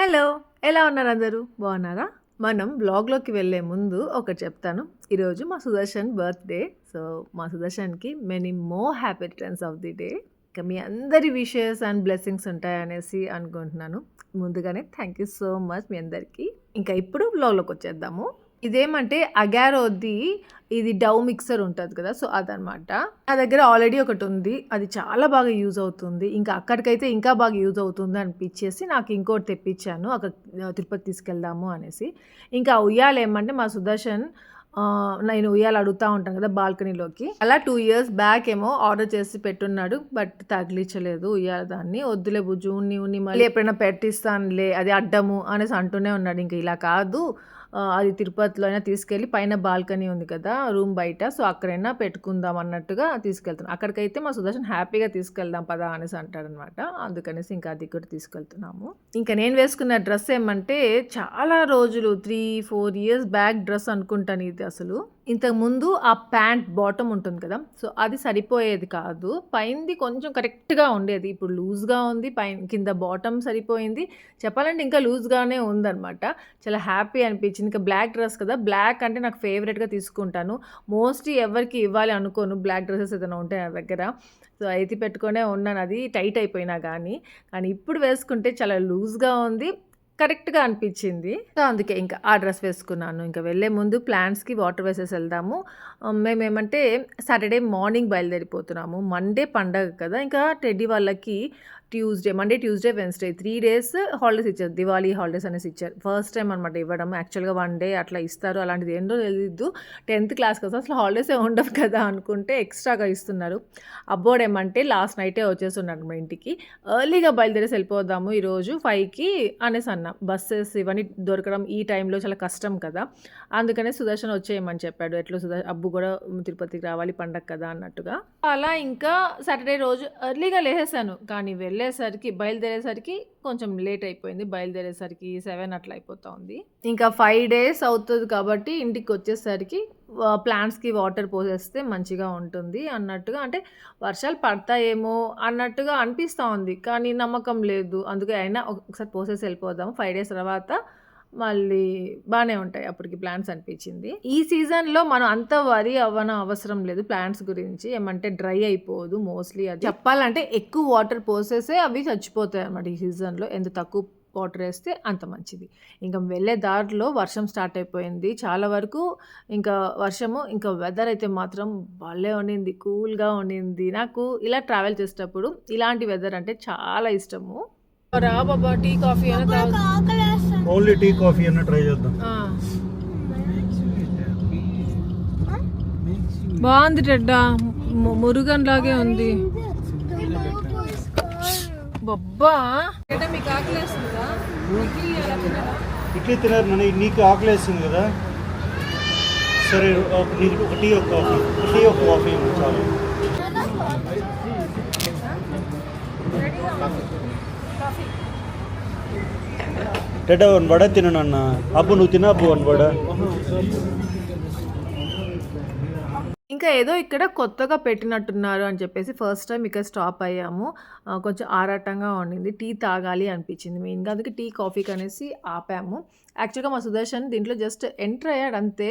Hello ఎలా ఉన్నారు అందరూ? బాగున్నారా? మనం బ్లాగ్లోకి వెళ్ళే ముందు ఒకటి చెప్తాను. ఈరోజు మా సుదర్శన్ బర్త్డే. సో మా సుదర్శన్కి many more happy returns of the day ఇంకా మీ అందరి విషెస్ అండ్ బ్లెస్సింగ్స్ ఉంటాయనేసి అనుకుంటున్నాను. ముందుగానే థ్యాంక్ యూ సో మచ్ మీ అందరికీ. ఇంకా ఇప్పుడు బ్లాగ్లోకి వచ్చేద్దాము. ఇదేమంటే అగారోది ఇది డౌ మిక్సర్ ఉంటుంది కదా సో అదనమాట నా దగ్గర ఆల్రెడీ ఒకటి ఉంది అది చాలా బాగా యూజ్ అవుతుంది ఇంకా అక్కడికైతే ఇంకా బాగా యూజ్ అవుతుంది అనిపించేసి నాకు ఇంకోటి తెప్పించాను అక్కడ తిరుపతి తీసుకెళ్దాము అనేసి. ఇంకా ఆ ఏమంటే మా సుదర్శన్ నేను ఉయ్యాలు అడుగుతూ ఉంటాను కదా బాల్కనీలోకి. అలా టూ ఇయర్స్ బ్యాక్ ఏమో ఆర్డర్ చేసి పెట్టున్నాడు బట్ తగిలించలేదు ఉయ్యాల దాన్ని. వద్దులే బుజ్జు ఉన్ని ఉన్ని మళ్ళీ ఎప్పుడైనా పెట్టిస్తానులే అది అడ్డము అనేసి అంటూనే ఉన్నాడు ఇంకా ఇలా కాదు. అది తిరుపతిలో అయినా తీసుకెళ్ళి పైన బాల్కనీ ఉంది కదా రూమ్ బయట. సో అక్కడైనా పెట్టుకుందాం అన్నట్టుగా తీసుకెళ్తున్నాం. అక్కడికైతే మా సుదర్శన్ హ్యాపీగా తీసుకెళ్దాం పదా అనేసి అంటాడనమాట. అందుకనేసి ఇంకా అది కూడా తీసుకెళ్తున్నాము. ఇంకా నేను వేసుకున్న డ్రెస్ ఏమంటే చాలా రోజులు three four years back dress అనుకుంటాను ఇది అసలు. ఇంతకు ముందు ఆ ప్యాంట్ బాటమ్ ఉంటుంది కదా సో అది సరిపోయేది కాదు. పైంది కొంచెం కరెక్ట్గా ఉండేది. ఇప్పుడు లూజ్గా ఉంది పై కింద బాటమ్ సరిపోయింది. చెప్పాలంటే ఇంకా లూజ్గానే ఉందన్నమాట. చాలా హ్యాపీ అనిపించింది. ఇంకా బ్లాక్ డ్రెస్ కదా బ్లాక్ అంటే నాకు ఫేవరెట్గా తీసుకుంటాను. మోస్ట్లీ ఎవరికి ఇవ్వాలి అనుకోను బ్లాక్ డ్రెస్సెస్ ఏదైనా ఉంటాయి నా దగ్గర. సో అయితే పెట్టుకునే ఉన్నాను. అది టైట్ అయిపోయినా కానీ కానీ ఇప్పుడు వేసుకుంటే చాలా లూజ్గా ఉంది. కరెక్ట్గా అనిపించింది. సో అందుకే ఇంకా ఆ డ్రెస్ వేసుకున్నాను. ఇంకా వెళ్ళే ముందు ప్లాంట్స్కి వాటర్ వేసేసి వెళ్దాము. మేమేమంటే సాటర్డే మార్నింగ్ బయలుదేరిపోతున్నాము. మండే పండగ కదా. ఇంకా టెడ్డీ వాళ్ళకి Tuesday Monday Tuesday Wednesday three days holidays ఇచ్చారు. దివాళీ హాలిడేస్ అనేసి ఇచ్చారు. ఫస్ట్ టైం అనమాట ఇవ్వడం. యాక్చువల్గా వన్ డే అట్లా ఇస్తారు. అలాంటిది ఏంటో తెలియదు టెన్త్ క్లాస్ కదా అసలు హాలిడేసే ఉండవు కదా అనుకుంటే ఎక్స్ట్రాగా ఇస్తున్నారు. అబ్బోడ్ ఏమంటే లాస్ట్ నైటే వచ్చేస్తున్నాడు మా ఇంటికి. ఎర్లీగా బయలుదేరేసి వెళ్ళిపోదాము ఈరోజు ఫైవ్కి అనేసి అన్న. బస్సెస్ ఇవన్నీ దొరకడం ఈ టైంలో చాలా కష్టం కదా. అందుకనే సుదర్శన్ వచ్చేయమని చెప్పాడు. ఎట్లా సుదర్శన్ అబ్బు కూడా తిరుపతికి రావాలి పండగ కదా అన్నట్టుగా. అలా ఇంకా సాటర్డే రోజు ఎర్లీగా లేసేసాను. కానీ వెళ్ళి వెళ్ళేసరికి బయలుదేరేసరికి కొంచెం లేట్ అయిపోయింది. బయలుదేరేసరికి సెవెన్ అట్లా అయిపోతూ ఉంది. ఇంకా ఫైవ్ డేస్ అవుతుంది కాబట్టి ఇంటికి వచ్చేసరికి ప్లాంట్స్కి వాటర్ పోసేస్తే మంచిగా ఉంటుంది అన్నట్టుగా. అంటే వర్షాలు పడతాయేమో అన్నట్టుగా అనిపిస్తూ ఉంది. కానీ నమ్మకం లేదు. అందుకే అయినా ఒకసారి పోసేసి వెళ్ళిపోదాం ఫైవ్ డేస్ తర్వాత మళ్ళీ బాగానే ఉంటాయి అప్పటికి ప్లాంట్స్ అనిపించింది. ఈ సీజన్లో మనం అంత వరి అవ్వన అవసరం లేదు ప్లాంట్స్ గురించి. ఏమంటే డ్రై అయిపోదు మోస్ట్లీ అది. చెప్పాలంటే ఎక్కువ వాటర్ పోసేసే అవి చచ్చిపోతాయి అన్నమాట ఈ సీజన్లో ఎంత తక్కువ వాటర్ వేస్తే అంత మంచిది. ఇంకా వెళ్ళే దారిలో వర్షం స్టార్ట్ అయిపోయింది. చాలా వరకు ఇంకా వర్షము ఇంకా వెదర్ అయితే మాత్రం భలే ఉండింది. కూల్గా ఉండింది. నాకు ఇలా ట్రావెల్ చేసేటప్పుడు ఇలాంటి వెదర్ అంటే చాలా ఇష్టము. రా బాబా tea coffee only tea coffee అన్న ట్రై చేద్దాం. బాగుంది టెడ్డా మురుగన్ లాగే ఉంది. బొబ్బా. మీకు ఆకలేస్తుందా ఇడ్లీ తినారు? నన్ను నీకు ఆకలి వేస్తుంది కదా? సరే ఒక- నీకు ఒక టీ ఒక కాఫీ. ఒక టీ ఒక కాఫీ చాలు. టెడ ಒಂದು டேட்டா ஒன் வடை தின்னண்ணா அப்போ நூற்றினா அப்போ ஒன் வடை ఇంకా ఏదో ఇక్కడ కొత్తగా పెట్టినట్టున్నారు అని చెప్పేసి ఫస్ట్ టైం ఇక్కడ స్టాప్ అయ్యాము. కొంచెం ఆరాటంగా ఉండింది. టీ తాగాలి అనిపించింది మెయిన్గా అందుకే టీ కాఫీ అనేసి ఆపాము. యాక్చువల్గా మా సుదర్శన్ దీంట్లో జస్ట్ ఎంటర్ అయ్యాడు అంతే.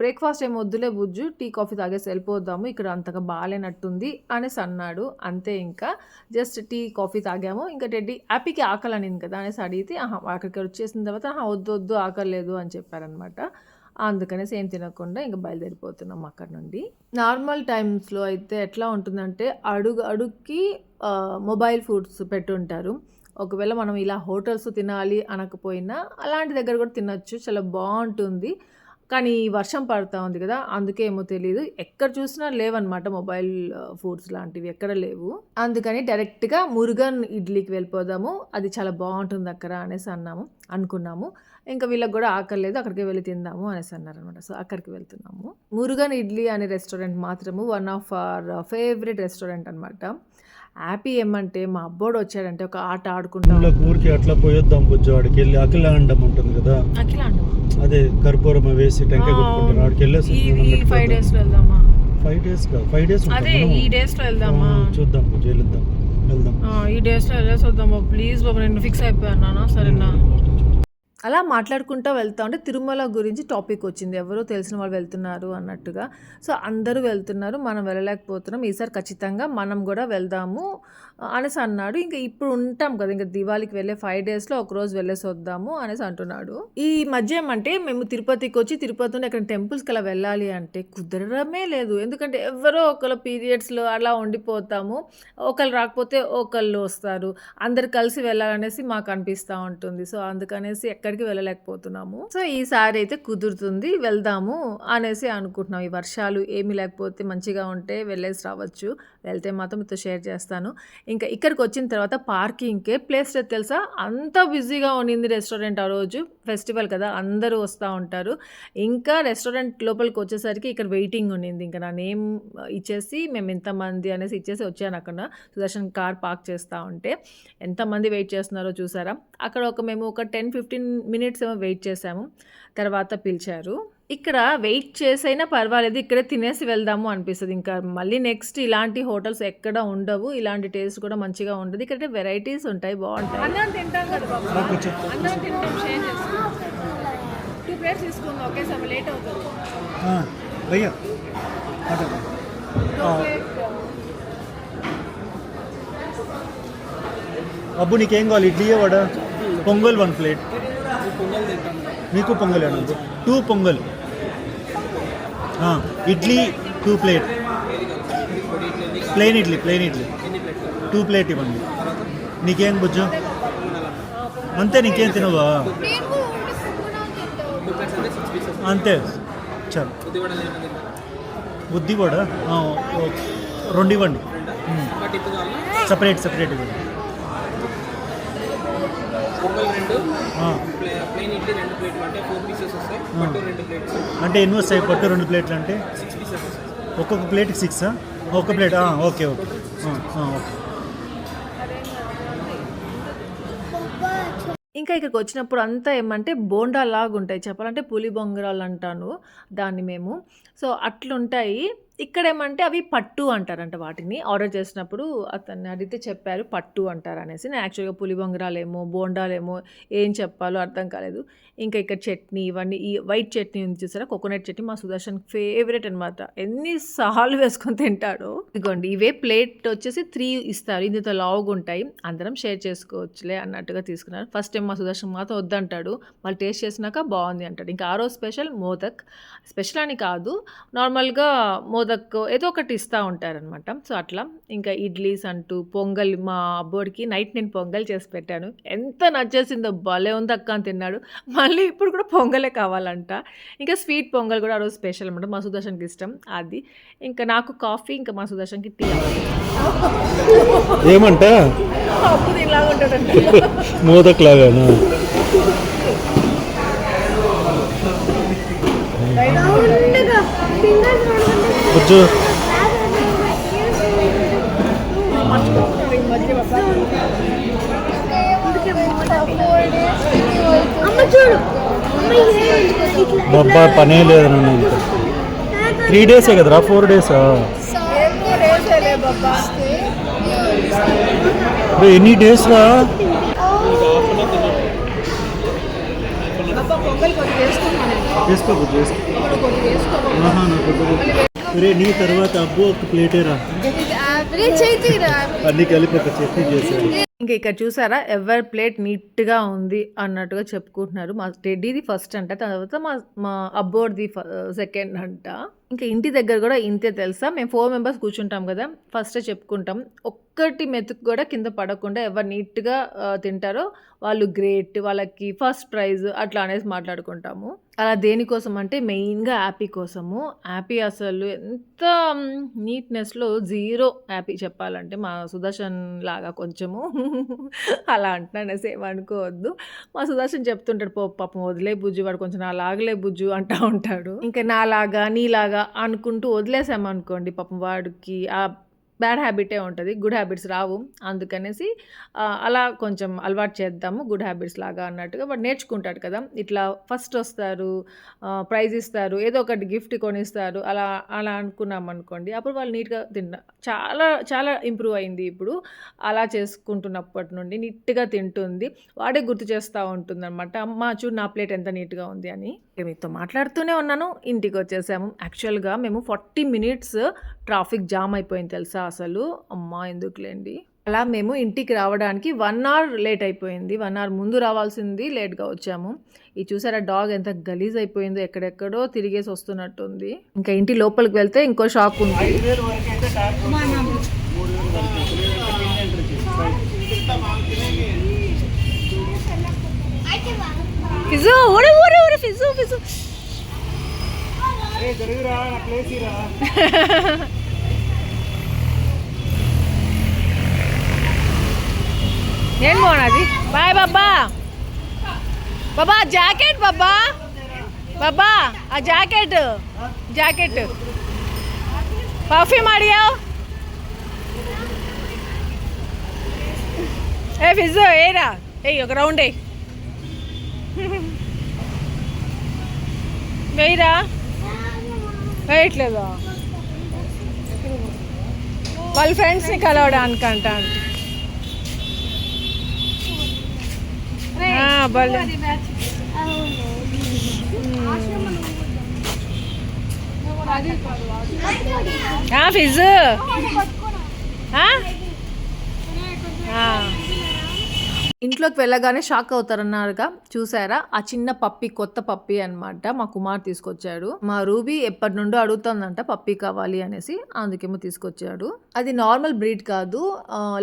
బ్రేక్ఫాస్ట్ ఏం వద్దులే బుజ్జు. టీ కాఫీ తాగేసి వెళ్ళిపోద్దాము ఇక్కడ అంతగా బాగాలేనట్టుంది అనేసి అన్నాడు. అంతే ఇంకా. జస్ట్ టీ కాఫీ తాగాము. ఇంకా టెడ్డీ హ్యాపీకి ఆకలి అనింది కదా అనేసి అడిగితే ఆహా అక్కడికి వచ్చేసిన తర్వాత "ఆహా, వద్దు వద్దు ఆకలి లేదు అని చెప్పారనమాట అందుకనేసి ఏం తినకుండా ఇంకా బయలుదేరిపోతున్నాం అక్కడ నుండి. నార్మల్ టైమ్స్లో అయితే ఎట్లా ఉంటుందంటే అడుగు అడుగుకి మొబైల్ ఫుడ్స్ పెట్టుంటారు. ఒకవేళ మనం ఇలా హోటల్స్ తినాలి అనకపోయినా అలాంటి దగ్గర కూడా తినొచ్చు చాలా బాగుంటుంది. కానీ వర్షం పడుతూ ఉంది కదా అందుకే ఏమో తెలియదు ఎక్కడ చూసినా లేవన్నమాట మొబైల్ ఫుడ్స్ లాంటివి ఎక్కడ లేవు. అందుకని డైరెక్ట్గా మురుగన్ ఇడ్లీకి వెళ్ళిపోదాము అది చాలా బాగుంటుంది అక్కడ అనేసి అన్నాము అనుకున్నాము. ఇంకా వీళ్ళకి కూడా ఆకలేదు అక్కడికి వెళ్ళి తిందాము అనేసి అన్నారు అనమాట సో అక్కడికి వెళ్తున్నాము. మురుగన్ ఇడ్లీ అనే రెస్టారెంట్ మాత్రము one of our favourite restaurant అనమాట హ్యాపీ ఏమంటే మా అబ్బోడు వచ్చాడంటే ఒక ఆట ఆడుకుంటాం ఊరికి అట్లా పోయొద్దాం బుజ్జు ఆడికి వెళ్ళి అఖిలాండం ఉంటుంది కదా. అఖిల అంటావా? అదే కర్పూరం వేసి టెంకాయ కొట్టుకుంటారు. ఆడికి వెళ్ళేసి ఈ ఫైవ్ డేస్ వెళ్దామా? ఫైవ్ డేస్ కాదు ఫైవ్ డేస్ అదే ఈ డేస్లో వెళ్దామా చూద్దాం బుజ్జు వెళ్దాం. వెళ్దాం ఈ డేస్లో వెళ్ళేసి వద్దాం ప్లీజ్ బాబు నేను ఫిక్స్ అయిపోయాను సరేనా? అలా మాట్లాడుకుంటూ వెళ్తా ఉంటే తిరుమల గురించి టాపిక్ వచ్చింది. ఎవరో తెలిసిన వాళ్ళు వెళ్తున్నారు అన్నట్టుగా. సో అందరూ వెళ్తున్నారు. మనం వెళ్ళలేకపోతున్నాం. ఈసారి ఖచ్చితంగా మనం కూడా వెళ్దాము. అనేసి అన్నాడు. ఇంకా ఇప్పుడు ఉంటాం కదా ఇంకా దివాళీకి వెళ్ళే ఫైవ్ డేస్లో ఒకరోజు వెళ్ళేసి వద్దాము అనేసి అంటున్నాడు. ఈ మధ్య ఏమంటే మేము తిరుపతికి వచ్చి తిరుపతి నుండి అక్కడ టెంపుల్స్కి అలా వెళ్ళాలి అంటే కుదరడమే లేదు. ఎందుకంటే ఎవరో ఒకళ్ళ పీరియడ్స్లో అలా ఉండిపోతాము. ఒకళ్ళు రాకపోతే ఒకళ్ళు వస్తారు. అందరు కలిసి వెళ్ళాలనేసి మాకు అనిపిస్తూ ఉంటుంది. సో అందుకనేసి ఎక్కడికి వెళ్ళలేకపోతున్నాము. సో ఈసారి అయితే కుదురుతుంది వెళ్దాము అనేసి అనుకుంటున్నాం. ఈ వర్షాలు ఏమీ లేకపోతే మంచిగా ఉంటే వెళ్ళేసి రావచ్చు. వెళ్తే మాత్రం మీతో షేర్ చేస్తాను. ఇంకా ఇక్కడికి వచ్చిన తర్వాత పార్కింగ్కే ప్లేస్ తెలుసా? అంత బిజీగా ఉండింది రెస్టారెంట్ ఆ రోజు. ఫెస్టివల్ కదా అందరూ వస్తూ ఉంటారు. ఇంకా రెస్టారెంట్ లోపలికి వచ్చేసరికి ఇక్కడ వెయిటింగ్ ఉండింది. ఇంకా నా నేమ్ ఇచ్చేసి మేము ఎంతమంది అనేసి ఇచ్చేసి వచ్చాను అక్కడ. సుదర్శన్ కార్ పార్క్ చేస్తూ ఉంటే. ఎంతమంది వెయిట్ చేస్తున్నారో చూసారా? అక్కడ ఒక మేము ఒక టెన్ ఫిఫ్టీన్ మినిట్స్ ఏమో వెయిట్ చేసాము తర్వాత పిలిచారు. ఇక్కడ వెయిట్ చేసైనా పర్వాలేదు ఇక్కడే తినేసి వెళ్దాము అనిపిస్తుంది. ఇంకా మళ్ళీ నెక్స్ట్ ఇలాంటి హోటల్స్ ఎక్కడ ఉండవు ఇలాంటి టేస్ట్ కూడా మంచిగా ఉండదు. ఇక్కడ వెరైటీస్ ఉంటాయి బాగుంటాయి. అన్నం తింటాం కదా టూ ప్లేట్స్ తీసుకుందాం ఒకేసారి లేట్ అవుతుంది. అబ్బు నీకేం కావాలి? Idli vada? Pongal one plate. Pongal తింటాను మీకు పొంగల్ అండి two pongal. Idli two plate plain idli plain idli. Two plate ఇవ్వండి. నీకేం బుజ్జు? అంతే నీకేం తినవా? అంతే. చాలు. బుద్ధి కూడా? రెండు ఇవ్వండి. సపరేట్ సపరేట్ ఇవ్వండి. రెండు ప్లేట్లు అంటే ఫోర్ పీసెస్ వస్తాయి. పట్టు రెండు ప్లేట్స్. అంటే ఎన్ని వస్తాయి పట్టు రెండు ప్లేట్లు అంటే? సిక్స్ పీసెస్ వస్తాయి. ఒక్కొక్క ప్లేట్కి సిక్సా ఒక్క ప్లేట్ ఆ, ఓకే ఓకే. ఓకే. ఇంకా ఇక్కడికి వచ్చినప్పుడు అంతా ఏమంటే బోండా లాగా ఉంటాయి. చెప్పాలంటే పులి బొంగరాలు అంటాను దాన్ని మేము. సో అట్లుంటాయి. ఇక్కడ ఏమంటే అవి పట్టు అంటారంట వాటిని. ఆర్డర్ చేసినప్పుడు అతన్ని అడిగితే చెప్పారు పట్టు అంటారు అనేసి నేను యాక్చువల్గా పులి బొంగరాలేమో బోండాలేమో ఏం చెప్పాలో అర్థం కాలేదు. ఇంకా ఇక్కడ చట్నీ ఇవన్నీ ఈ వైట్ చట్నీ ఉంది చూసారా? కోకోనట్ చట్నీ మా సుదర్శన్ ఫేవరెట్ అనమాట ఎన్నిసార్లు వేసుకొని తింటాడో. ఇదిగోండి ఇవే ప్లేట్ వచ్చేసి త్రీ ఇస్తారు. ఇందుతో లావుగా ఉంటాయి. అందరం షేర్ చేసుకోవచ్చులే అన్నట్టుగా తీసుకున్నారు. ఫస్ట్ టైం మా సుదర్శన్ మాత్రం వద్దంటాడు. వాళ్ళు టేస్ట్ చేసినాక బాగుంది అంటాడు. ఇంకా ఆ రోజు స్పెషల్ మోదక్. స్పెషల్ అని కాదు. నార్మల్గా మోదక్ ఏదో ఒకటి ఇస్తూ ఉంటారనమాట సో అట్లా. ఇంకా ఇడ్లీస్ అంటూ పొంగల్ మా అబ్బోడికి నైట్ నేను పొంగల్ చేసి పెట్టాను. ఎంత నచ్చేసిందో భలే ఉంది అక్క అని తిన్నాడు. మళ్ళీ ఇప్పుడు కూడా పొంగలే కావాలంట. ఇంకా స్వీట్ పొంగల్ కూడా ఆ రోజు స్పెషల్ అనమాట మా సుదర్శన్కి ఇష్టం. అది. ఇంకా నాకు కాఫీ ఇంకా మా సుదర్శన్కి టీ. ఏమంట? ఉంటాడంట. మోదక్ లాగానా బుజ్జు డబ్బా పనే లేదు నన్ను త్రీ డేసే కదరా? ఫోర్ డేసా ఎన్ని డేస్ రా? చేసుకో చేసుకో ఒరే నీ తర్వాత అబ్బు ఒక ప్లేటేరా అన్ని కలిపి ఒక చట్నీ చేశారు ఇంకా ఇక్కడ చూసారా? ఎవరి ప్లేట్ నీట్గా ఉంది అన్నట్టుగా చెప్పుకుంటున్నారు. మా టెడ్డీది ఫస్ట్ అంట తర్వాత మా మా అబ్బోర్ది సెకండ్ అంట. ఇంకా ఇంటి దగ్గర కూడా ఇంతే తెలుసా? మేము ఫోర్ మెంబర్స్ కూర్చుంటాం కదా ఫస్టే చెప్పుకుంటాం. ఒక్కటి మెతుకు కూడా కింద పడకుండా ఎవరు నీట్గా తింటారో వాళ్ళు గ్రేట్ వాళ్ళకి ఫస్ట్ ప్రైజ్ అట్లా అనేసి మాట్లాడుకుంటాము. అలా దేనికోసం అంటే మెయిన్గా యాపీ కోసము. యాపీ అసలు ఎంత నీట్నెస్లో జీరో యాపీ చెప్పాలంటే మా సుదర్శన్ లాగా కొంచెము. అలా అంటున్నానేసి ఏమనుకోవద్దు మా సుదర్శన్ చెప్తుంటాడు పో పాపం వదిలే బుజ్జు వాడు కొంచెం నా లాగలే బుజ్జు అంటూ ఉంటాడు. ఇంకా నాలాగా నీలాగా అనుకుంటూ వదిలేసామనుకోండి పాపం వాడికి ఆ బ్యాడ్ హ్యాబిటే ఉంటుంది గుడ్ హ్యాబిట్స్ రావు. అందుకనేసి అలా కొంచెం అలవాటు చేద్దాము గుడ్ హ్యాబిట్స్ లాగా అన్నట్టుగా వాడు నేర్చుకుంటాడు కదా. ఇట్లా ఫస్ట్ వస్తారు ప్రైజ్ ఇస్తారు ఏదో ఒకటి గిఫ్ట్ కొనిస్తారు అలా అలా అనుకున్నాం అనుకోండి అప్పుడు వాళ్ళు నీట్గా తింటా చాలా చాలా ఇంప్రూవ్ అయింది ఇప్పుడు. అలా చేసుకుంటున్నప్పటి నుండి నీట్గా తింటుంది వాడే గుర్తు చేస్తూ ఉంటుంది అనమాట అమ్మ చూడు నా ప్లేట్ ఎంత నీట్గా ఉంది అని. మీతో మాట్లాడుతూనే ఉన్నాను. ఇంటికి వచ్చేసాము యాక్చువల్గా మేము ఫార్టీ మినిట్స్ ట్రాఫిక్ జామ్ అయిపోయింది తెలుసా అసలు? అమ్మా ఎందుకులేండి? అలా మేము ఇంటికి రావడానికి వన్ అవర్ లేట్ అయిపోయింది. వన్ అవర్ ముందు రావాల్సింది లేట్గా వచ్చాము. ఇది చూసారా డాగ్ ఎంత గలీజ్ అయిపోయిందో ఎక్కడెక్కడో తిరిగేసి వస్తున్నట్టుంది. ఇంకా ఇంటి లోపలికి వెళ్తే ఇంకో షాక్ ఉంది ఐదు వేలు వరకు అయితే ట్యాక్స్ మూడు వేలు వరకు లేదంటే కింద ఎంట్రీకి ఫిజు ఊరే ఊరే ఊరే ఫిజు ఫిజు. ఏ నేను పోనాది బాయ్ బాబా బాబా జాకెట్ బాబా బాబా ఆ జాకెట్. జాకెట్. పర్ఫ్యూమ్ అడిగావు? ఏ ఫిజ్ ఏరా. ఏయ్ ఒక రౌండ్ వేయి వేయరా? వేయట్లేదా? వాళ్ళ ఫ్రెండ్స్ని కలవడానికి అంట భలే ఫిజ్ ఇంట్లోకి వెళ్ళగానే షాక్ అవుతారన్నారుగా. చూసారా? ఆ చిన్న పప్పి కొత్త పప్పి అన్నమాట మా కుమార్ తీసుకొచ్చాడు. మా రూబీ ఎప్పటి నుండో అడుగుతుందంట పప్పి కావాలి అనేసి అందుకేమో తీసుకొచ్చాడు. అది నార్మల్ బ్రీడ్ కాదు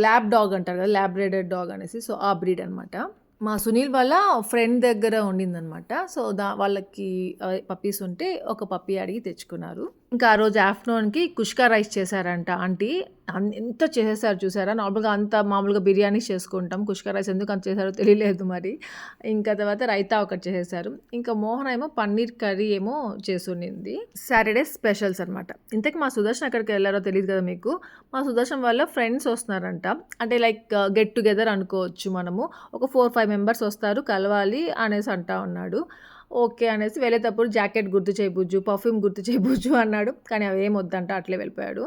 ల్యాబ్ డాగ్ అంటారు కదా ల్యాబ్రేడెడ్ డాగ్ అనేసి. సో ఆ బ్రీడ్ అనమాట మా సునీల్ వాళ్ళ ఫ్రెండ్ దగ్గర ఉండిందనమాట సో దా వాళ్ళకి పప్పీస్ ఉంటే ఒక పప్పీ అడిగి తెచ్చుకున్నారు. ఇంకా ఆ రోజు ఆఫ్టర్నూన్కి కుష్కా రైస్ చేశారంట ఆంటీ. అన్- ఎంత చేసేసారు చూసారా? నార్మల్గా అంత మామూలుగా బిర్యానీ చేసుకుంటాం. కుష్కా రైస్ ఎందుకు అంత చేశారో తెలియలేదు మరి. ఇంకా తర్వాత రైతా ఒకటి చేసేసారు. ఇంకా మోహన్ ఏమో పన్నీర్ కర్రీ ఏమో చేసుండింది. సాటర్డే స్పెషల్స్ అనమాట ఇంతకు మా సుదర్శన్ అక్కడికి వెళ్ళారో తెలియదు కదా మీకు? మా సుదర్శన్ వాళ్ళ ఫ్రెండ్స్ వస్తున్నారంట. అంటే లైక్ గెట్ టుగెదర్ అనుకోవచ్చు మనము. ఒక ఫోర్ ఫైవ్ మెంబర్స్ వస్తారు కలవాలి అనేసి అంటా ఉన్నాడు. ఓకే అనేసి వెళ్ళేటప్పుడు జాకెట్ గుర్తు చేయబుజ్జు పర్ఫ్యూమ్ గుర్తు చేయబుజ్జు అన్నాడు. కానీ అవి ఏం వద్దంట అట్లే వెళ్ళిపోయాడు.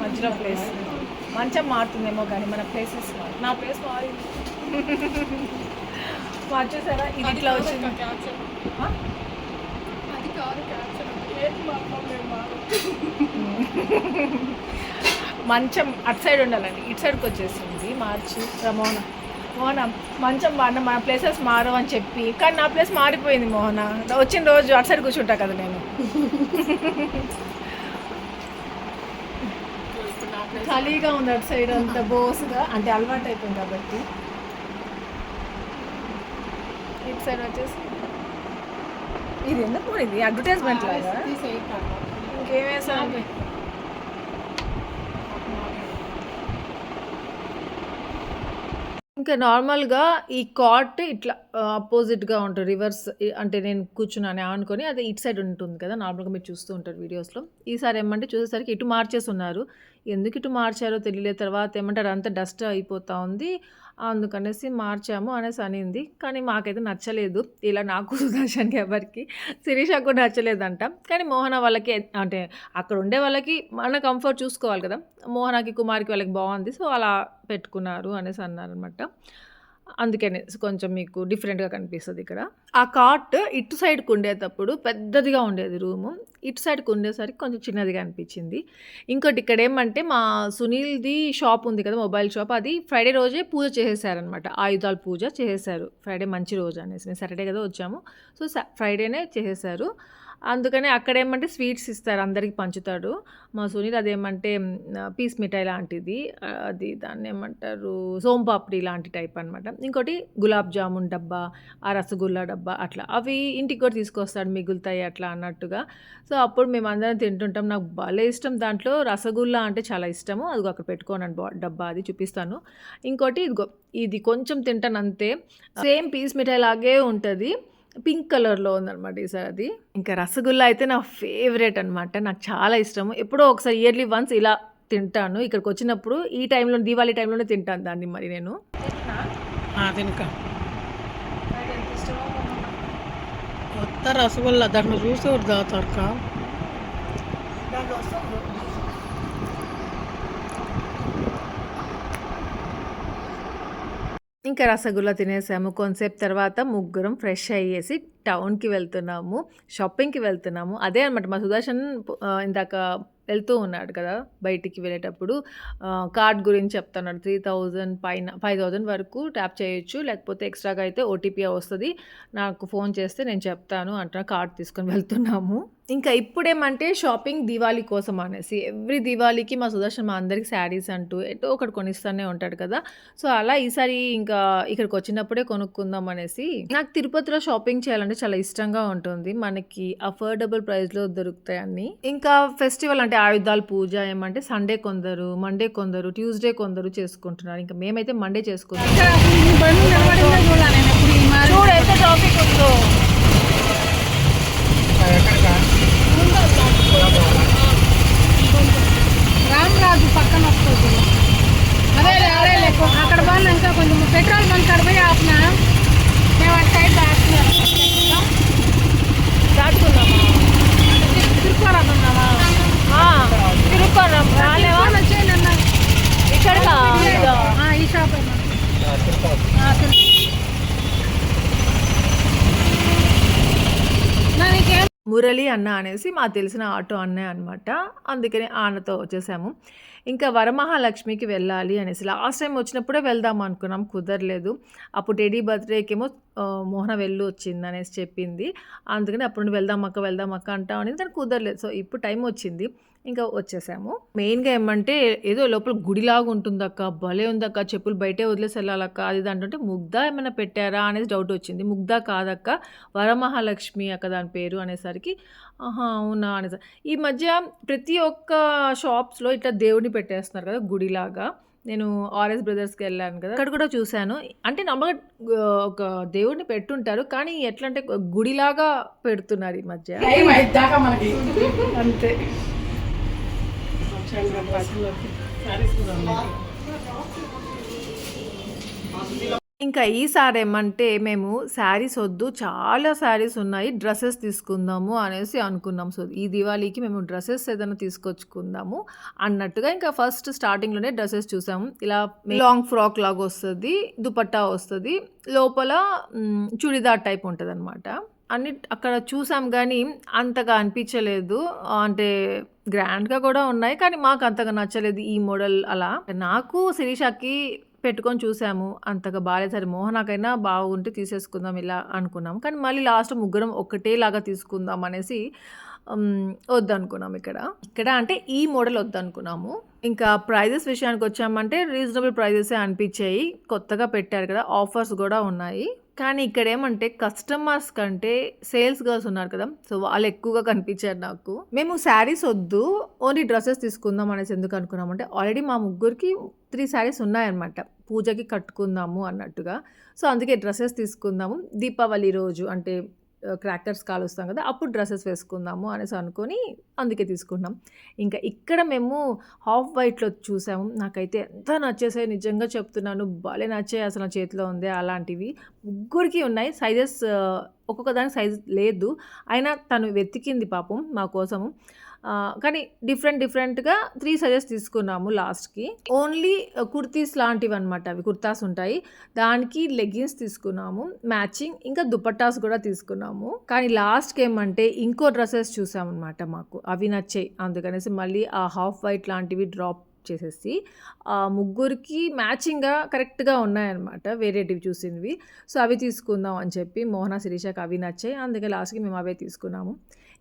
మధ్యలో ప్లేస్ మంచం మారుతుందేమో కానీ మన ప్లేసెస్ నా ప్లేస్ మారింది మార్చేసారా ఇది ఇట్లా వచ్చింది? మంచం అటు సైడ్ ఉండాలండి. ఇటు సైడ్కి వచ్చేసింది మార్చి మోహన మోహన మంచం మన మన ప్లేసెస్ మారవు అని చెప్పి. కానీ నా ప్లేస్ మారిపోయింది మోహన. వచ్చిన రోజు అటు సైడ్ కూర్చుంటా కదా నేను. ఖాళీగా ఉంది అటు సైడ్ అంత బోసుగా. అంటే అలవాటు అయిపోయింది కాబట్టి. ఇటు సైడ్ వచ్చేసి. ఇది ఎందుకు ఇది అడ్వర్టైజ్మెంట్ లాగా ఇంకేమేసాం ఇంకా నార్మల్గా ఈ కాట్ ఇట్లా ఆపోజిట్గా ఉంటుంది. రివర్స్ అంటే నేను కూర్చున్నాను అనుకొని అది ఇటు సైడ్ ఉంటుంది కదా నార్మల్గా మీరు చూస్తూ ఉంటారు వీడియోస్లో. ఈసారి ఏమంటే చూసేసరికి ఇటు మార్చేసి ఉన్నారు ఎందుకు ఇటు మార్చారో తెలియలేదు. తర్వాత ఏమంటారు అంత డస్ట్ అయిపోతా ఉంది. అందుకనేసి మార్చాము అనేసి అనింది. కానీ మాకైతే నచ్చలేదు. ఇలా నాకు సుదర్శన్కి ఎవరికి శిరీషకు నచ్చలేదంట. కానీ మోహన వాళ్ళకి అంటే అక్కడ ఉండే వాళ్ళకి మన కంఫర్ట్ చూసుకోవాలి కదా. మోహనకి కుమార్కి వాళ్ళకి బాగుంది. సో అలా పెట్టుకున్నారు అనేసి అన్నారనమాట. అందుకనే కొంచెం మీకు డిఫరెంట్గా కనిపిస్తుంది ఇక్కడ. ఆ కాట్ ఇటు సైడ్కి ఉండేటప్పుడు పెద్దదిగా ఉండేది రూము. ఇటు సైడ్కి ఉండేసరికి కొంచెం చిన్నదిగా అనిపించింది. ఇంకోటి ఇక్కడ ఏమంటే మా సునీల్ది షాప్ ఉంది కదా మొబైల్ షాప్. అది ఫ్రైడే రోజే పూజ చేసేసారనమాట. ఆయుధాల పూజ చేసేసారు. ఫ్రైడే మంచి రోజు అనేసి. మేము సాటర్డే కదా వచ్చాము. సో ఫ్రైడేనే చేసేసారు. అందుకనే అక్కడ ఏమంటే స్వీట్స్ ఇస్తారు అందరికి పంచుతాడు. మా సునీల్ అదేమంటే పీస్ మిఠాయి లాంటిది అది దాన్ని ఏమంటారు సోంపాపిడి లాంటి టైప్ అనమాట ఇంకోటి గులాబ్ జామున్ డబ్బా ఆ రసగుల్లా డబ్బా అట్లా. అవి ఇంటికి కూడా తీసుకొస్తాడు మిగులుతాయి అట్లా అన్నట్టుగా. సో అప్పుడు మేము అందరం తింటుంటాం. నాకు భలే ఇష్టం. దాంట్లో రసగుల్లా అంటే చాలా ఇష్టము. అది అక్కడ పెట్టుకోనండి డబ్బా అది చూపిస్తాను. ఇంకోటి ఇదిగో ఇది కొంచెం తింటాను అంతే సేమ్ పీస్ మిఠాయి లాగే ఉంటుంది. పింక్ కలర్లో ఉందన్నమాట ఈసారి అది. ఇంకా రసగుల్లా అయితే నా ఫేవరెట్ అనమాట నాకు చాలా ఇష్టము. ఎప్పుడో ఒకసారి ఇయర్లీ వన్స్ ఇలా తింటాను. ఇక్కడికి వచ్చినప్పుడు ఈ టైంలో దీవాళీ టైంలోనే తింటాను దాన్ని మరి నేను. తినక. కొత్త రసగుల్లా దాంట్లో చూసి తాగుతారు ఇంకా రసగుల్లా తినేసాము. కొంతసేపు తర్వాత ముగ్గురం ఫ్రెష్ అయ్యేసి టౌన్కి వెళ్తున్నాము. షాపింగ్కి వెళ్తున్నాము. అదే అనమాట మా సుదర్శన్ ఇందాక వెళ్తూ ఉన్నాడు కదా బయటికి వెళ్ళేటప్పుడు. కార్డ్ గురించి చెప్తున్నాడు. త్రీ థౌజండ్ పైన ఫైవ్ థౌజండ్ వరకు ట్యాప్ చేయొచ్చు. లేకపోతే ఎక్స్ట్రాగా అయితే ఓటీపీ వస్తుంది. నాకు ఫోన్ చేస్తే నేను చెప్తాను అంటున్నా కార్డ్ తీసుకొని వెళ్తున్నాము. ఇంకా ఇప్పుడేమంటే షాపింగ్ దివాళీ కోసం అనేసి ఎవ్రీ దివాళీకి మా సుదర్శన్ మా అందరికి శారీస్ అంటూ ఎటో ఒకటి కొనిస్తూనే ఉంటాడు కదా. సో అలా ఈసారి ఇంకా ఇక్కడికి వచ్చినప్పుడే కొనుక్కుందాం అనేసి నాకు తిరుపతిలో షాపింగ్ చేయాలంటే చాలా ఇష్టంగా ఉంటుంది. మనకి అఫోర్డబుల్ ప్రైస్లో దొరుకుతాయి అన్ని. ఇంకా ఫెస్టివల్ అంటే ఆయుధాల పూజ ఏమంటే సండే కొందరు మండే కొందరు ట్యూస్డే కొందరు చేసుకుంటున్నారు. ఇంకా మేమైతే మండే చేసుకుంటాం చూడు ఎంత ట్రాఫిక్ ఉందో రామరాజు పక్కన వస్తుంది. అదే అదే లేకు అక్కడ పోయినాక కొంచెం పెట్రోల్ బంక్ అక్కడ పోయి ఆపిన. మేము అటు సైడ్ దాటున్నాం దాటుకుందామా తిరుక్కోరామన్నావా? తిరుక్కోరాం. రాలేవా? వచ్చేయండి అన్న ఇక్కడికా? ఈ షాప్ నీకేం మురళి అన్న అనేసి మాకు తెలిసిన ఆటో అన్నయ్య అనమాట అందుకని ఆనతో వచ్చేసాము. ఇంకా వరమహాలక్ష్మికి వెళ్ళాలి అనేసి. లాస్ట్ టైం వచ్చినప్పుడే వెళ్దాం అనుకున్నాం కుదరలేదు. అప్పుడు డెడీ బర్త్డేకేమో మోహన వెళ్ళు వచ్చింది అనేసి చెప్పింది. అందుకని అప్పుడు వెళ్దాం అక్క వెళ్దాం అక్క అంటాం అనేది దానికి కుదరలేదు. సో ఇప్పుడు టైం వచ్చింది. ఇంకా వచ్చేసాము. మెయిన్గా ఏమంటే ఏదో లోపల గుడిలాగా ఉంటుందక్క భలే ఉందక్క చెప్పులు బయటే వదిలేసి వెళ్ళాలక్క అది దాంట్లో అంటుంటే ముగ్ధ ఏమైనా పెట్టారా అనేసి డౌట్ వచ్చింది. ముగ్ధ కాదక్క వరమహాలక్ష్మి అక్క దాని పేరు అనేసరికి ఆహా అవునా అనేసి ఈ మధ్య ప్రతి ఒక్క షాప్స్లో ఇట్లా దేవుడిని పెట్టేస్తున్నారు కదా గుడిలాగా. నేను ఆర్ఎస్ బ్రదర్స్కి వెళ్ళాను కదా అక్కడ కూడా చూశాను. అంటే నమ్మక ఒక దేవుడిని పెట్టుంటారు కానీ ఎట్లా అంటే గుడిలాగా పెడుతున్నారు ఈ మధ్య. అంతే బస్సులోకి సారీస్ కూడా ఉన్నాయి ఇంకా ఈసారి ఏమంటే మేము శారీస్ వద్దు చాలా శారీస్ ఉన్నాయి డ్రెస్సెస్ తీసుకుందాము అనేసి అనుకున్నాం. సో ఈ దివాళీకి మేము డ్రెస్సెస్ ఏదైనా తీసుకొచ్చుకుందాము అన్నట్టుగా ఇంకా ఫస్ట్ స్టార్టింగ్లోనే డ్రెస్సెస్ చూసాము ఇలా లాంగ్ ఫ్రాక్ లాగా వస్తుంది దుపట్టా వస్తుంది లోపల చుడిదార్ టైప్ ఉంటుంది అనమాట అన్ని అక్కడ చూసాం కానీ అంతగా అనిపించలేదు. అంటే గ్రాండ్గా కూడా ఉన్నాయి కానీ మాకు అంతగా నచ్చలేదు ఈ మోడల్ అలా. నాకు శిరీషకి పెట్టుకొని చూసాము. అంతగా బాగాలేదు సరే మోహనాకైనా బాగుంటే తీసేసుకుందాం ఇలా అనుకున్నాం కానీ మళ్ళీ లాస్ట్ ముగ్గురం ఒకటేలాగా తీసుకుందాం అనేసి వద్దనుకున్నాం ఇక్కడ. ఇక్కడ అంటే ఈ మోడల్ వద్దనుకున్నాము. ఇంకా ప్రైజెస్ విషయానికి వచ్చామంటే రీజనబుల్ ప్రైజెసే అనిపించాయి. కొత్తగా పెట్టారు కదా ఆఫర్స్ కూడా ఉన్నాయి. కానీ ఇక్కడ ఏమంటే కస్టమర్స్ కంటే సేల్స్ గర్ల్స్ ఉన్నారు కదా సో వాళ్ళు ఎక్కువగా కనిపించారు నాకు. మేము శారీస్ వద్దు ఓన్లీ డ్రెస్సెస్ తీసుకుందాం అనేసి ఎందుకు అనుకున్నామంటే ఆల్రెడీ మా ముగ్గురికి త్రీ శారీస్ ఉన్నాయన్నమాట. పూజకి కట్టుకుందాము అన్నట్టుగా. సో అందుకే డ్రెస్సెస్ తీసుకుందాము. దీపావళి రోజు అంటే క్రాకర్స్ కాలుస్తాం కదా అప్పుడు డ్రెస్సెస్ వేసుకుందాము అనేసి అనుకొని అందుకే తీసుకున్నాం ఇంకా ఇక్కడ మేము హాఫ్ వైట్లో చూసాము. నాకైతే ఎంత నచ్చేసాయి నిజంగా చెప్తున్నాను. భలే నచ్చాయి అసలు నా చేతిలో ఉంది అలాంటివి. ముగ్గురికి ఉన్నాయి. సైజెస్ ఒక్కొక్క దానికి సైజ్ లేదు. అయినా తను వెతికింది పాపం మా కోసము. కానీ డిఫరెంట్ డిఫరెంట్గా త్రీ సజెస్ తీసుకున్నాము లాస్ట్కి. ఓన్లీ కుర్తీస్ లాంటివి అనమాట అవి. కుర్తాస్ ఉంటాయి. దానికి లెగ్గిన్స్ తీసుకున్నాము. మ్యాచింగ్ ఇంకా దుపట్టాస్ కూడా తీసుకున్నాము. కానీ లాస్ట్కి ఏమంటే ఇంకో డ్రెస్సెస్ చూసామన్నమాట మాకు. అవి నచ్చాయి. అందుకనేసి మళ్ళీ ఆ హాఫ్ వైట్ లాంటివి డ్రాప్ చేసేసి ఆ ముగ్గురికి మ్యాచింగ్గా కరెక్ట్గా ఉన్నాయన్నమాట. వేరేటివి చూసినవి. సో అవి తీసుకుందాం అని చెప్పి మోహన శిరీషకు అవి నచ్చాయి. అందుకే లాస్ట్కి మేము అవే తీసుకున్నాము.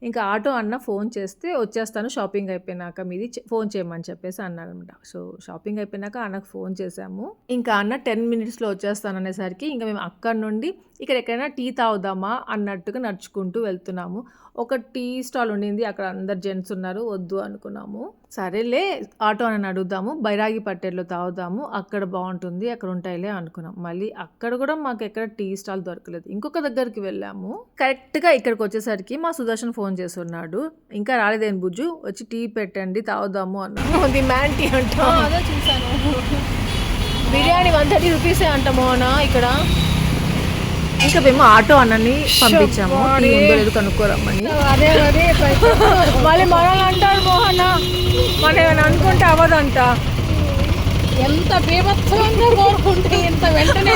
ఇంకా ఆటో అన్న ఫోన్ చేస్తే వచ్చేస్తాను షాపింగ్ అయిపోయినాక మీది చె- ఫోన్ చేయమని చెప్పేసి అన్నారనమాట సో షాపింగ్ అయిపోయినాక అన్నకు ఫోన్ చేసాము ఇంకా అన్న టెన్ మినిట్స్లో వచ్చేస్తాను అనేసరికి ఇంకా మేము అక్కడ నుండి ఇక్కడ ఎక్కడైనా టీ తాగుదామా అన్నట్టుగా నడుచుకుంటూ వెళ్తున్నాము. ఒక టీ స్టాల్ ఉండింది అక్కడ అందరు జెంట్స్ ఉన్నారు వద్దు అనుకున్నాము. సరేలే ఆటో అని అడుగుదాము బైరాగి పట్టేలో తాగుదాము అక్కడ బాగుంటుంది అక్కడ ఉంటాయిలే అనుకున్నాం. మళ్ళీ అక్కడ కూడా మాకు ఎక్కడ టీ స్టాల్ దొరకలేదు. ఇంకొక దగ్గరికి వెళ్ళాము. కరెక్ట్గా ఇక్కడికి వచ్చేసరికి మా సుదర్శన్ ఫోన్ చేసి ఉన్నాడు ఇంకా రాలేదేం బుజ్జు? వచ్చి టీ పెట్టండి తాగుదాము అన్నాము. అది మ్యాన్ టీ అంటా. అదే చూసాను బిర్యానీ వన్ థర్టీ రూపీసే అంట మోనా ఇక్కడ. ఇంకా మేము ఆటో అన్నని పంపించాము. టీ ఉందో లేదో కనుక్కోరమ్మని. అదే అదే మళ్ళీ మనల్ని అంటారు మోహన. మనం ఏమైనా అనుకుంటే అవ్వదంట. ఎంత బీభత్సంగా కోరుకుంటే ఇంత వెంటనే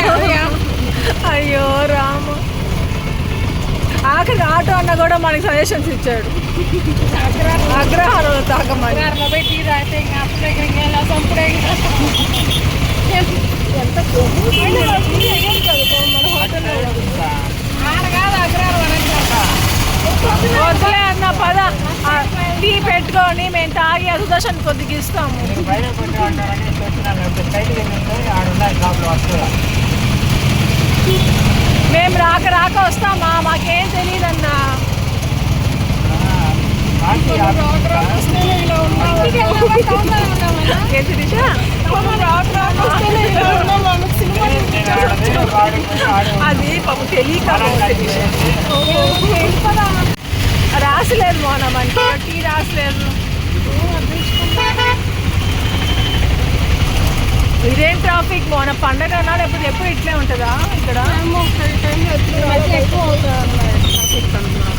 అయ్యా. రామ. ఆఖరి ఆటో అన్న కూడా మనకి సజెషన్స్ ఇచ్చాడు. అగ్రహారంలో తాగమని టీ తాగితే ఇంకా అప్పుడే ఇంకా. ఎంత. వద్దులే అన్న పద టీ పెట్టుకొని మేము తాగి సుదర్శన్ కొద్దిగా ఇస్తాము మేము రాక రాక వస్తామా మాకేం తెలియదన్నా రాక రాక వస్తేనే ఇలా ఉన్నాం. ఇంటికి వెళ్ళామా? టౌన్లో ఉన్నామా? ఏ శిరీష? టౌన్లో రాక రాక వస్తేనే ఇలా ఉన్నాం. మనకు సినిమా అది పాపం తెలియక రాసలేదు మోన మనకి టీ రాసలేదు ఇదేం ట్రాఫిక్ మోన పండగ లేకపోతే ఎప్పుడు ఎప్పుడు ఇట్లే ఉంటుందా ఇక్కడ? ఏమో, ఈ టైంలో ఎప్పుడు ఎక్కువ అవుతుంది అన్నారు. ట్రాఫిక్ అన్నారు.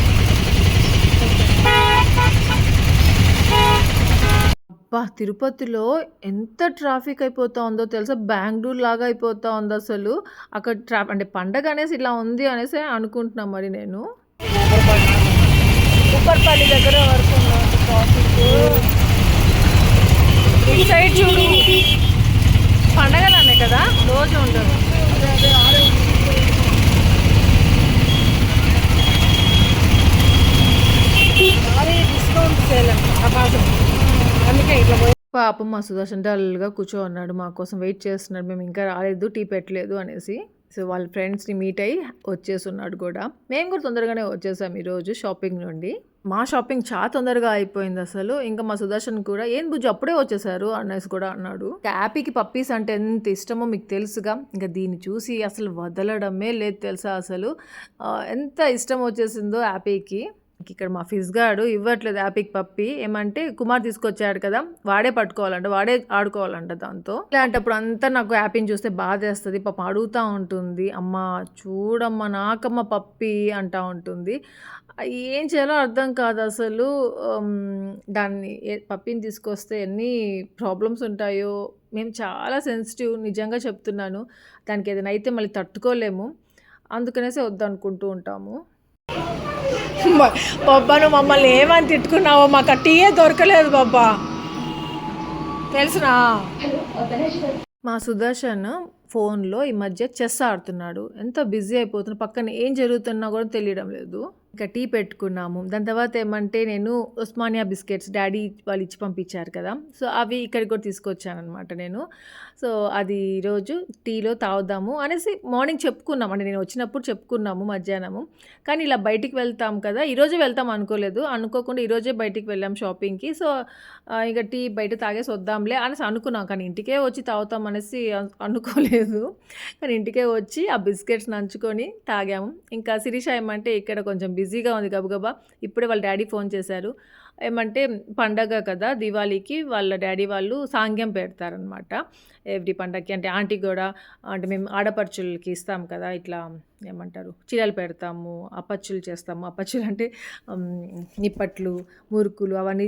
అబ్బా! తిరుపతిలో ఎంత ట్రాఫిక్ అయిపోతా ఉందో తెలుసా? బెంగళూరు లాగా అయిపోతా ఉంది అసలు. అక్కడ ట్రా అంటే పండగ అనేసి ఇలా ఉంది అనేసి అనుకుంటున్నా మరి నేను. ఉప్పర్పల్లి దగ్గర వరకు ట్రాఫిక్ ఇటు సైడ్ చూడు. పండగలనే కదా? రోజు ఉండదు భారీ డిస్కౌంట్ సేల్ అంట అబాధం అందుకే ఇట్లా పోయి పాపం మా సుదర్శన్ డల్గా కూర్చో ఉన్నాడు మా కోసం వెయిట్ చేస్తున్నాడు మేము ఇంకా రాలేదు టీ పెట్టలేదు అనేసి. సో వాళ్ళ ఫ్రెండ్స్ని మీట్ అయ్యి వచ్చేసున్నాడు కూడా. మేము కూడా తొందరగానే వచ్చేసాం ఈరోజు షాపింగ్ నుండి. మా షాపింగ్ చాలా తొందరగా అయిపోయింది అసలు. ఇంకా మా సుదర్శన్ కూడా ఏం బుజ్జు అప్పుడే వచ్చేసారు? అనేసి కూడా అన్నాడు. హ్యాపీకి పప్పీస్ అంటే ఎంత ఇష్టమో మీకు తెలుసుగా. ఇంకా దీన్ని చూసి అసలు వదలడమే లేదు తెలుసా అసలు. ఎంత ఇష్టం వచ్చేసిందో హ్యాపీకి. ఇక్కడ మా ఫిజ్గాడు ఇవ్వట్లేదు యాపిక్ పప్పి. ఏమంటే కుమార్ తీసుకొచ్చాడు కదా వాడే పట్టుకోవాలంట వాడే ఆడుకోవాలంట దాంతో. ఇలాంటప్పుడు అంతా నాకు యాపిని చూస్తే బాధేస్తుంది పాప అడుగుతూ ఉంటుంది అమ్మ చూడమ్మ నాకమ్మ పప్పి అంటా ఉంటుంది. ఏం చేయాలో అర్థం కాదు అసలు. దాన్ని ఏ- పప్పిని తీసుకొస్తే ఎన్ని ప్రాబ్లమ్స్ ఉంటాయో. మేము చాలా సెన్సిటివ్ నిజంగా చెప్తున్నాను. దానికి ఏదైనా అయితే మళ్ళీ తట్టుకోలేము. అందుకనేసి వద్దనుకుంటూ ఉంటాము. బాబా నువ్వు మమ్మల్ని ఏమని తిట్టుకున్నావో మాకు టీయే దొరకలేదు బాబా తెలుసునా? మా సుదర్శన్ ఫోన్లో ఈ మధ్య చెస్ ఆడుతున్నాడు. ఎంత బిజీ అయిపోతున్నా పక్కన ఏం జరుగుతున్నా కూడా తెలియడం లేదు. ఇంకా టీ పెట్టుకున్నాము. దాని తర్వాత ఏమంటే నేను ఉస్మానియా బిస్కెట్స్ డాడీ వాళ్ళు ఇచ్చి పంపించారు కదా. సో అవి ఇక్కడికి కూడా తీసుకొచ్చాను అనమాట నేను. సో అది ఈరోజు టీలో తాగుదాము అనేసి మార్నింగ్ చెప్పుకున్నాం అంటే నేను వచ్చినప్పుడు చెప్పుకున్నాము మధ్యాహ్నము. కానీ ఇలా బయటికి వెళ్తాం కదా ఈరోజే వెళ్తాం అనుకోలేదు. అనుకోకుండా ఈరోజే బయటికి వెళ్ళాం షాపింగ్కి. సో ఇక టీ బయట తాగేసి వద్దాంలే అనేసి అనుకున్నాం. కానీ ఇంటికే వచ్చి తాగుతాం అనేసి అనుకోలేదు. కానీ ఇంటికే వచ్చి ఆ బిస్కెట్స్ నంచుకొని తాగాము. ఇంకా శిరీష ఏమంటే ఇక్కడ కొంచెం బిజీగా ఉంది గబగబా. ఇప్పుడే వాళ్ళ డాడీ ఫోన్ చేశారు. ఏమంటే పండగ కదా దివాళీకి వాళ్ళ డాడీ వాళ్ళు సాంగ్యం పెడతారనమాట ఎవ్రీ పండగకి అంటే ఆంటీ కూడా అంటే మేము ఆడపడుచులకి ఇస్తాం కదా ఇట్లా ఏమంటారు చీరలు పెడతాము అప్పచ్చులు చేస్తాము. అప్పచ్చులు అంటే నిప్పట్లు మురుకులు అవన్నీ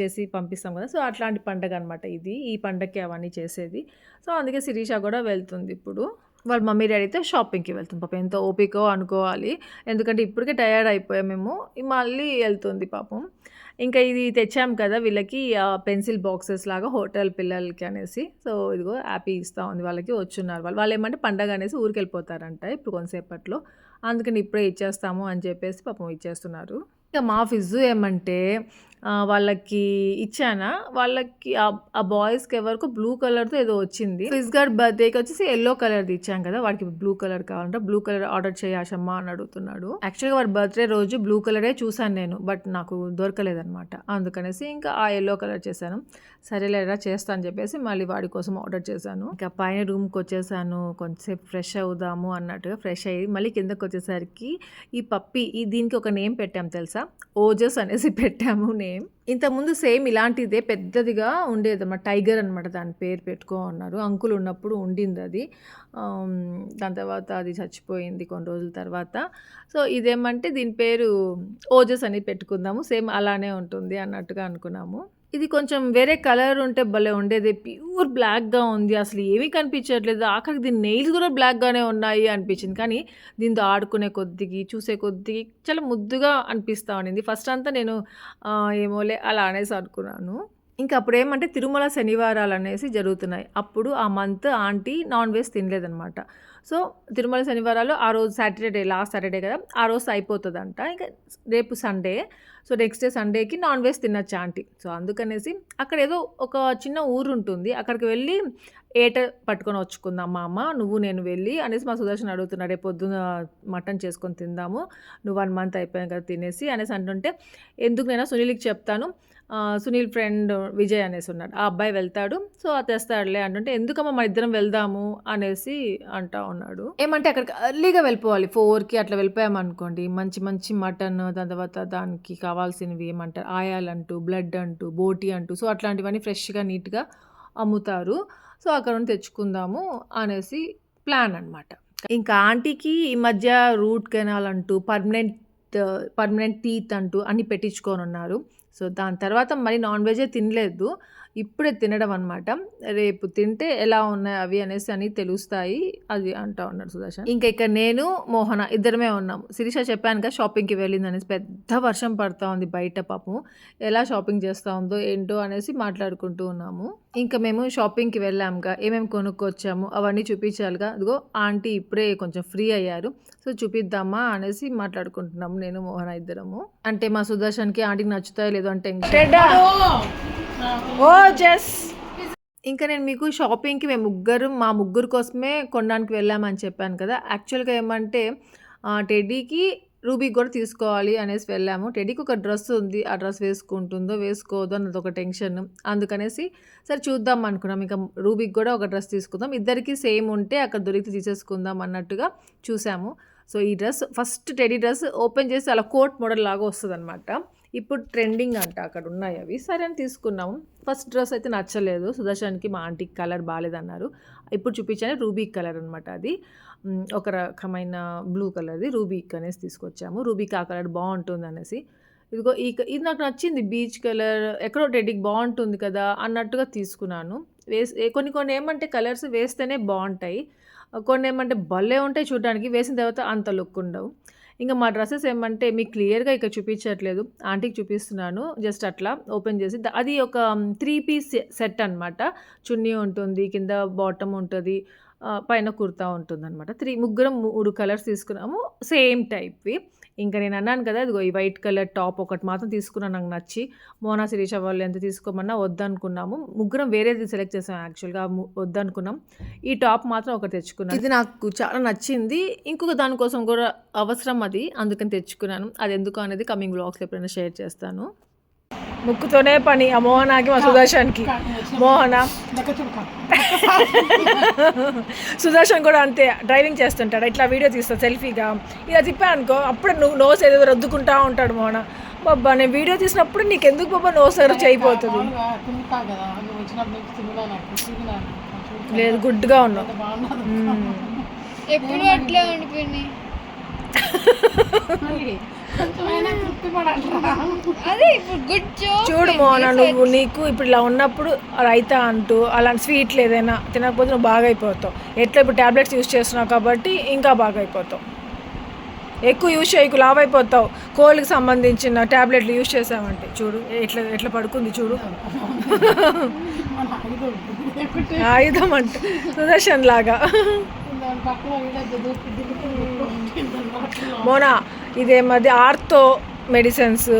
చేసి పంపిస్తాం కదా. సో అట్లాంటి పండగ అనమాట ఇది. ఈ పండగకి అవన్నీ చేసేది. సో అందుకే శిరీష కూడా వెళ్తుంది ఇప్పుడు. వాళ్ళ మమ్మీ డాడీ అయితే షాపింగ్కి వెళ్తుంది. పాపం ఎంతో ఓపికో అనుకోవాలి. ఎందుకంటే ఇప్పటికే టయర్డ్ అయిపోయాం మేము. మళ్ళీ వెళ్తుంది పాపం. ఇంకా ఇది తెచ్చాం కదా వీళ్ళకి పెన్సిల్ బాక్సెస్ లాగా హోటల్ పిల్లలకి అనేసి. సో ఇదిగో హ్యాపీ ఇస్తూ ఉంది వాళ్ళకి వచ్చున్నారు వాళ్ళు. వాళ్ళు ఏమంటే పండగ అనేసి ఊరికి వెళ్ళిపోతారంట ఇప్పుడు కొంతసేపట్లో అందుకని ఇప్పుడే ఇచ్చేస్తాము అని చెప్పేసి పాపం ఇచ్చేస్తున్నారు. ఇంకా మా ఫిజు ఏమంటే వాళ్ళకి ఇచ్చానా? వాళ్ళకి ఆ- బాయ్స్కి ఎవరికో బ్లూ కలర్తో ఏదో వచ్చింది. ఫిజ్ గార్డ్ బర్త్డేకి వచ్చేసి ఎల్లో కలర్ది ఇచ్చాం కదా వాడికి బ్లూ కలర్ కావాలంటే బ్లూ కలర్ ఆర్డర్ చేయాశమ్మా అని అడుగుతున్నాడు. యాక్చువల్గా వాడి బర్త్డే రోజు బ్లూ కలరే చూసాను నేను బట్ నాకు దొరకలేదనమాట అందుకనేసి ఇంకా ఆ ఎల్లో కలర్ చేశాను. సరేలేరా చేస్తా అని చెప్పేసి మళ్ళీ వాడి కోసం ఆర్డర్ చేశాను. ఇంకా పైన రూమ్కి వచ్చేసాను కొంచెంసేపు ఫ్రెష్ అవుదాము అన్నట్టుగా ఫ్రెష్ అయ్యి మళ్ళీ కిందకి వచ్చేసరికి ఈ పప్పి ఈ దీనికి ఒక నేమ్ పెట్టాం తెలుసా? ఓజస్ అనేసి పెట్టాము నేను నేమ్. ఇంతకుముందు సేమ్ ఇలాంటిదే పెద్దదిగా ఉండేది అన్నమాట టైగర్ అనమాట దాని పేరు పెట్టుకో అన్నారు. అంకుల్ ఉన్నప్పుడు ఉండింది అది. దాని తర్వాత అది చచ్చిపోయింది కొన్ని రోజుల తర్వాత. సో ఇదేమంటే దీని పేరు ఓజస్ అని పెట్టుకుందాము. సేమ్ అలానే ఉంటుంది అన్నట్టుగా అనుకున్నాము. ఇది కొంచెం వేరే కలర్ ఉంటే భలే ఉండేది. ప్యూర్ బ్లాక్గా ఉంది. అసలు ఏమీ కనిపించట్లేదు. ఆఖరికి దీని నెయిల్స్ కూడా బ్లాక్గానే ఉన్నాయి అనిపించింది. కానీ దీంతో ఆడుకునే కొద్దికి చూసే కొద్దికి చాలా ముద్దుగా అనిపిస్తూ ఉండింది. ఫస్ట్ అంతా నేను ఏమోలే అలా అనేసి అనుకున్నాను. ఇంకా అప్పుడు ఏమంటే తిరుమల శనివారాలు అనేసి జరుగుతున్నాయి. అప్పుడు ఆ మంత్ ఆంటీ నాన్ వెజ్ తినలేదనమాట సో తిరుమల శనివారాలు ఆ రోజు సాటర్డే లాస్ట్ సాటర్డే కదా ఆ రోజు అయిపోతుంది అంట ఇంకా రేపు సండే సో నెక్స్ట్ డే సండేకి నాన్ వెజ్ తినొచ్చు ఆంటీ? సో అందుకనేసి అక్కడ ఏదో ఒక చిన్న ఊరు ఉంటుంది అక్కడికి వెళ్ళి ఏట పట్టుకొని వచ్చుకుందాం మా అమ్మ నువ్వు నేను వెళ్ళి అనేసి మా సుదర్శన్ అడుగుతున్నాడు రేపు పొద్దున మటన్ చేసుకొని తిందాము నువ్వు వన్ మంత్ అయిపోయాను కదా తినేసి అనేసి అంటుంటే ఎందుకు నేను? సునీల్కి చెప్తాను సునీల్ ఫ్రెండ్ విజయ్ అనేసి ఉన్నాడు. ఆ అబ్బాయి వెళ్తాడు. సో అది తెస్తాడులే అంటుంటే ఎందుకమ్మా మన ఇద్దరం వెళ్దాము అనేసి అంటా ఉన్నాడు. ఏమంటే అక్కడికి అర్లీగా వెళ్ళిపోవాలి. ఫోర్కి అట్లా వెళ్ళిపోయామనుకోండి మంచి మంచి మటన్ దాని తర్వాత దానికి కావాల్సినవి ఏమంటారు ఆయాలు అంటూ బ్లడ్ అంటూ బోటి అంటూ సో అట్లాంటివన్నీ ఫ్రెష్గా నీట్గా అమ్ముతారు. సో అక్కడ నుండి తెచ్చుకుందాము అనేసి ప్లాన్ అనమాట ఇంకా ఆంటీకి ఈ మధ్య రూట్ కెనాల్ అంటూ పర్మనెంట్ పర్మనెంట్ టీత్ అంటూ అన్ని పెట్టించుకొని ఉన్నారు. సో దాని తర్వాత మరి నాన్ వెజే తినలేదు. ఇప్పుడే తినడం అనమాట రేపు తింటే ఎలా ఉన్నాయి అవి అనేసి అని తెలుస్తాయి. అది అంటా ఉన్నాడు సుదర్శన్. ఇంకా ఇక్కడ నేను మోహన ఇద్దరమే ఉన్నాం శిరీష చెప్పాను కదా షాపింగ్కి వెళ్ళింది అనేసి పెద్ద వర్షం పడతా ఉంది బయట పాపం. ఎలా షాపింగ్ చేస్తూ ఉందో ఏంటో అనేసి మాట్లాడుకుంటూ ఉన్నాము. ఇంకా మేము షాపింగ్కి వెళ్ళాముగా ఏమేమి కొనుక్కొచ్చాము అవన్నీ చూపించాలిగా అదిగో ఆంటీ ఇప్పుడే కొంచెం ఫ్రీ అయ్యారు. సో చూపిద్దామా అనేసి మాట్లాడుకుంటున్నాము నేను మోహన ఇద్దరము. అంటే మా సుదర్శన్కి ఆంటీకి నచ్చుతాయో లేదో అంటే జస్. ఇంకా నేను మీకు షాపింగ్కి మేము ముగ్గురు మా ముగ్గురు కోసమే కొనడానికి వెళ్ళామని చెప్పాను కదా. యాక్చువల్గా ఏమంటే టెడ్డీకి రూబీకి కూడా తీసుకోవాలి అనేసి వెళ్ళాము. టెడ్డీకి ఒక డ్రెస్ ఉంది. ఆ డ్రెస్ వేసుకుంటుందో వేసుకోదో అన్నది ఒక టెన్షన్. అందుకనేసి సరే చూద్దాం అనుకున్నాం. ఇంకా రూబీకి కూడా ఒక డ్రెస్ తీసుకుందాం. ఇద్దరికి సేమ్ ఉంటే అక్కడ దొరికితే తీసేసుకుందాం అన్నట్టుగా చూసాము. సో ఈ dress first teddy dress open చేసి అలా కోట్ మోడల్ లాగా వస్తుంది అనమాట ఇప్పుడు ట్రెండింగ్ అంట అక్కడ ఉన్నాయి అవి. సరే అని తీసుకున్నాము. ఫస్ట్ డ్రెస్ అయితే నచ్చలేదు. సుదర్శన్కి మా ఆంటీకి కలర్ బాగాలేదన్నారు ఇప్పుడు చూపించాను రూబీ కలర్ అనమాట అది. ఒక రకమైన బ్లూ కలర్ది. రూబీక్ అనేసి తీసుకొచ్చాము. రూబీక్ ఆ కలర్ బాగుంటుంది అనేసి. ఇదిగో ఈ ఇది నాకు నచ్చింది. Peach colour. ఎక్కడో టెడ్డీకి బాగుంటుంది కదా అన్నట్టుగా తీసుకున్నాను. వేస్ కొన్ని కొన్ని ఏమంటే కలర్స్ వేస్తేనే బాగుంటాయి. కొన్ని ఏమంటే భలే ఉంటాయి చూడడానికి. వేసిన తర్వాత అంత లుక్ ఉండవు. ఇంకా మా డ్రెస్సెస్ ఏమంటే మీకు క్లియర్గా ఇక్కడ చూపించట్లేదు. ఆంటీకి చూపిస్తున్నాను. జస్ట్ అట్లా ఓపెన్ చేసి అది ఒక త్రీ పీస్ సెట్ అన్నమాట. చున్నీ ఉంటుంది కింద బాటమ్ ఉంటుంది పైన కుర్తా ఉంటుంది అనమాట త్రీ ముగ్గురం మూడు కలర్స్ తీసుకున్నాము. సేమ్ టైప్వి. ఇంకా నేను అన్నాను కదా ఇదిగో ఈ వైట్ కలర్ టాప్ ఒకటి మాత్రం తీసుకున్నాను నాకు నచ్చి మోనా శిరీష వాళ్ళు ఎంత తీసుకోమన్నా వద్దనుకున్నాము. ముగ్గురం వేరేది సెలెక్ట్ చేసాం యాక్చువల్గా వద్దనుకున్నాం. ఈ టాప్ మాత్రం ఒకటి తెచ్చుకున్నాను. ఇది నాకు చాలా నచ్చింది. ఇంకొక దానికోసం కూడా అవసరం అది అందుకని తెచ్చుకున్నాను. అది ఎందుకు అనేది కమింగ్ బ్లాగ్స్లో ఎప్పుడైనా షేర్ చేస్తాను. ముక్కుతోనే పని. ఆ మోహనాకి మా సుదర్శన్కి. మోహన. సుదర్శన్ కూడా అంతే డ్రైవింగ్ చేస్తుంటాడు. ఇట్లా వీడియో తీస్తాడు సెల్ఫీగా. ఇలా తిప్పా అనుకో అప్పుడు నువ్వు నోస్ ఏదో రద్దుకుంటా ఉంటాడు మోహన. బాబా నేను వీడియో తీసినప్పుడు నీకు ఎందుకు బాబా నోస్ చేయిపోతుంది నాకు. తిరిగినా లేదు గుడ్గా ఉన్నావు ఎప్పుడు అట్లే ఉండిపోయింది? అదే ఇప్పుడు గుడ్ చూడు మోహన నువ్వు నీకు ఇప్పుడు ఇలా ఉన్నప్పుడు రైతా అంటూ అలాంటి స్వీట్లు ఏదైనా తినకపోతే నువ్వు బాగా అయిపోతావు ఎట్లా ఇప్పుడు ట్యాబ్లెట్స్ యూస్ చేస్తున్నావు కాబట్టి ఇంకా బాగా అయిపోతావు ఎక్కువ యూజ్ చేయకు లావ్ అయిపోతావు కోల్డ్కి సంబంధించిన ట్యాబ్లెట్లు యూజ్ చేసామంటే చూడు ఎట్లా ఎట్లా పడుకుంది చూడు. మన ఆయుధం అంటే సుదర్శన్ లాగా. దాని మోనా ఇదేమది ఆర్థో మెడిసిన్స్.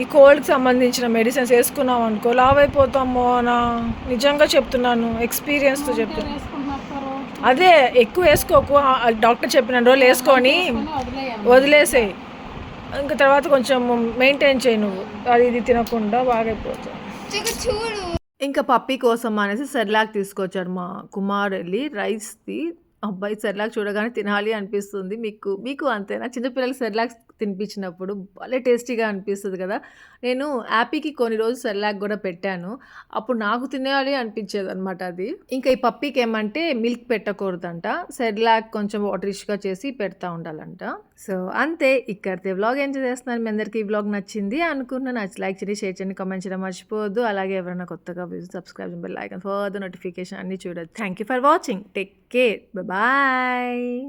ఈ కోల్డ్కి సంబంధించిన మెడిసిన్స్ వేసుకున్నాం అనుకో లావ్ అయిపోతామో నా నిజంగా చెప్తున్నాను ఎక్స్పీరియన్స్తో చెప్తున్నాను. అదే ఎక్కువ వేసుకోకు. డాక్టర్ చెప్పిన రోజులు వేసుకొని వదిలేసేయి. ఇంకా తర్వాత కొంచెం మెయింటైన్ చేయి నువ్వు. అది ఇది తినకుండా బాగైపోతావు. ఇంకా పప్పి కోసం అనేసి సెర్లాక్ తీసుకొచ్చాడు మా కుమార్ వెళ్ళి రైస్ది అబ్బాయి సెర్లాక్ చూడగానే తినాలి అనిపిస్తుంది. మీకు మీకు అంతేనా? చిన్నపిల్లలకి సెర్లాక్ తినిపించినప్పుడు భలే టేస్టీగా అనిపిస్తుంది కదా. నేను యాపీకి కొన్ని రోజులు సెల్లాక్ కూడా పెట్టాను. అప్పుడు నాకు తినాలి అనిపించేది అనమాట అది. ఇంకా ఈ పప్పీకి ఏమంటే మిల్క్ పెట్టకూడదంట. సెర్లాక్ కొంచెం వాటరిష్గా చేసి పెడతా ఉండాలంట. సో అంతే. ఇక్కడితే వ్లాగ్ ఎంజాయ్ చేస్తున్నాను. మీ అందరికీ ఈ వ్లాగ్ నచ్చింది అనుకున్నా నచ్చి లైక్ చేయండి షేర్ చేయండి కమెంట్ చేయడం మర్చిపోవద్దు. అలాగే ఎవరైనా కొత్తగా subscribe bell icon further notification అన్ని చూడదు thank you for watching take care bye